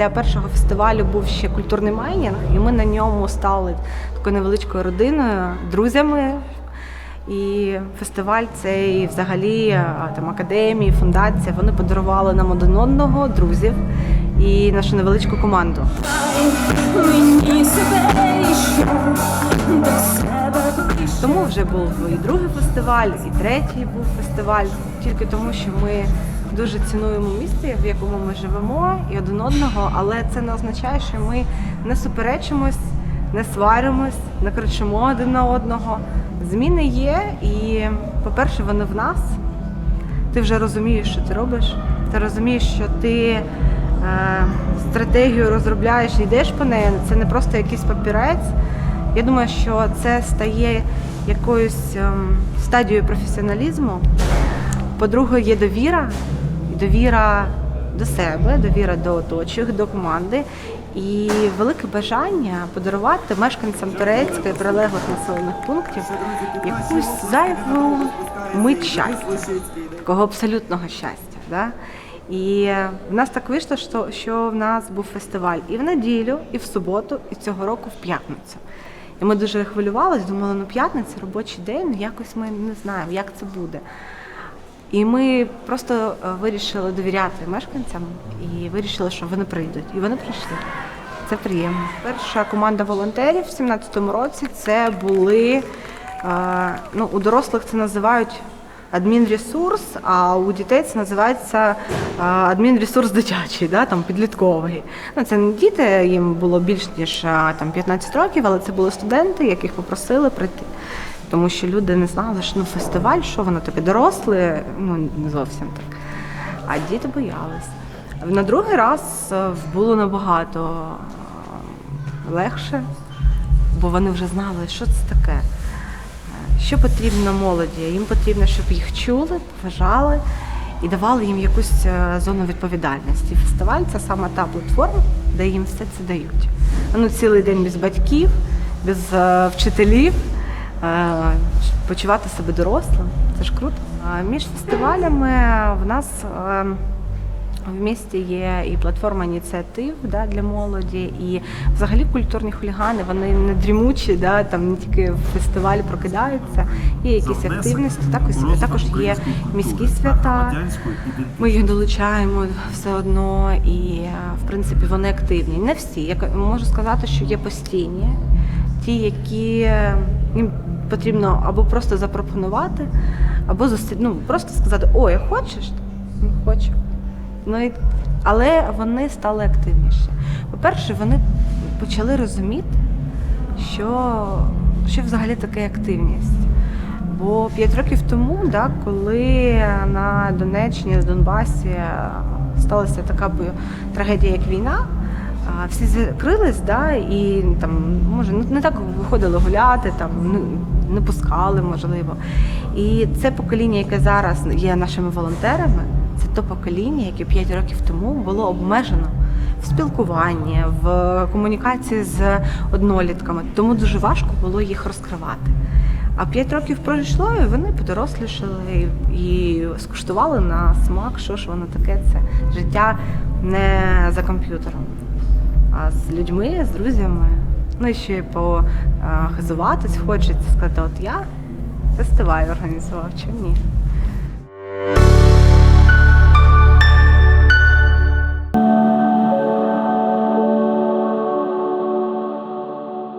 після першого фестивалю був ще культурний майнінг, і ми на ньому стали такою невеличкою родиною, друзями. І фестиваль цей взагалі там академії, фундація, вони подарували нам один одного, друзів і нашу невеличку команду. Тому вже був і другий фестиваль, і третій був фестиваль, тільки тому, що ми дуже цінуємо місце, в якому ми живемо, і один одного, але це не означає, що ми не суперечимось, не сваримось, не кричимо один на одного. Зміни є, і, по-перше, вони в нас. Ти вже розумієш, що ти робиш. Ти розумієш, що ти е, стратегію розробляєш йдеш по неї. Це не просто якийсь папірець. Я думаю, що це стає якоюсь ем, стадією професіоналізму. По-друге, є довіра, довіра до себе, довіра до оточуючих, до команди і велике бажання подарувати мешканцям Турецька і прилеглих населених пунктів якусь зайву мить щастя, такого абсолютного щастя. Да? І в нас так вийшло, що, що в нас був фестиваль і в неділю, і в суботу, і цього року в п'ятницю. І ми дуже хвилювалися, думали, ну п'ятниця, робочий день, ну якось ми не знаємо, як це буде. І ми просто е, вирішили довіряти мешканцям і вирішили, що вони прийдуть. І вони прийшли. Це приємно. Перша команда волонтерів в 17-му році це були е, ну, у дорослих це називають адмінресурс, а у дітей це називається е, адмінресурс дитячий, да, там підлітковий. Ну, це не діти, їм було більш ніж там 15 років, але це були студенти, яких попросили прийти. Тому що люди не знали, що ну, фестиваль, що воно таке доросле, ну не зовсім так. А діти боялись. На другий раз е, було набагато е, легше, бо вони вже знали, що це таке. Е, Що потрібно молоді? Їм потрібно, щоб їх чули, поважали і давали їм якусь зону відповідальності. Фестиваль це саме та платформа, де їм все це дають. Ну, цілий день без батьків, без вчителів, почувати себе дорослим. Це ж круто. Між фестивалями в нас е, в місті є і платформа ініціатив да, для молоді, і взагалі культурні хулігани, вони не дрімучі, да, там не тільки в фестивалі прокидаються, є якісь активності, також, також є міські свята. Ми їх долучаємо все одно, і е, в принципі вони активні. Не всі. Я можу сказати, що є постійні, ті, які е, їм потрібно або просто запропонувати, або зустрі... ну, просто сказати, ой, хочеш? Ну, хочу. Ну, і... Але вони стали активніші. По-перше, вони почали розуміти, що, що взагалі таке активність. Бо п'ять років тому, да, коли на Донеччині, на Донбасі е, сталася така трагедія, як війна, всі закрились, да, і там, може, ну, не так виходили гуляти, там, ну, не пускали, можливо. І це покоління, яке зараз є нашими волонтерами, це то покоління, яке 5 років тому було обмежено в спілкуванні, в комунікації з однолітками. Тому дуже важко було їх розкривати. А 5 років пройшло, і вони подорослішали і скуштували на смак, що ж воно таке. Це життя не за комп'ютером, а з людьми, з друзями. Ну і ще й похизуватись хочеться сказати, от я фестиваль організував, чи ні.